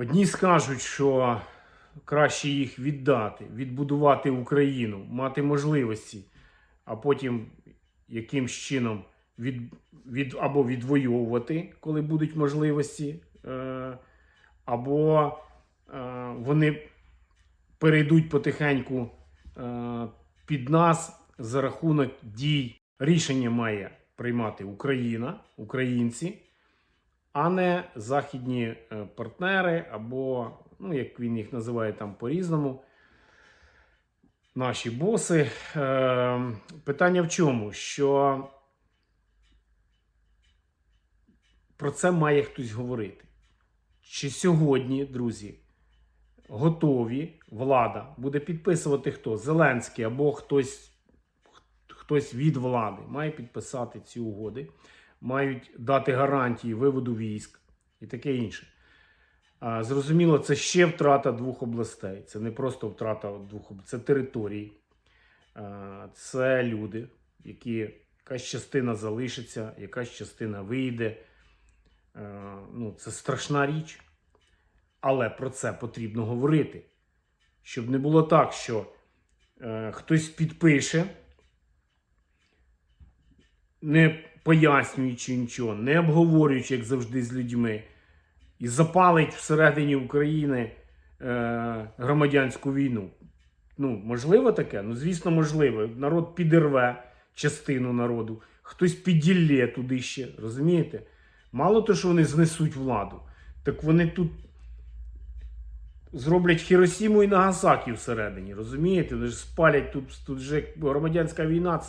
Одні скажуть, що краще їх віддати, відбудувати Україну, мати можливості, а потім якимсь чином від, від, або відвоювати, коли будуть можливості, е, або е, вони перейдуть потихеньку е, під нас за рахунок дій. Рішення має приймати Україна, українці, а не західні е, партнери, або, ну, як він їх називає там по-різному, наші боси. Е, питання в чому? Що про це має хтось говорити. Чи сьогодні, друзі, готові влада буде підписувати хто? Зеленський або хтось, хтось від влади має підписати ці угоди, мають дати гарантії виводу військ і таке інше. А, Зрозуміло, це ще втрата двох областей. Це не просто втрата двох областей, це території, А, це люди, які якась частина залишиться, якась частина вийде. Е, Ну, це страшна річ. Але про це потрібно говорити. Щоб не було так, що е, хтось підпише, не пояснюючи нічого, не обговорюючи, як завжди, з людьми, і запалить всередині України е, громадянську війну. Ну, можливо таке? Ну, звісно, можливо. Народ підірве частину народу, хтось піділє туди ще, розумієте? Мало того, що вони знесуть владу, так вони тут зроблять Хіросіму і Нагасакі всередині, розумієте? Вони ж спалять тут, тут же громадянська війна, це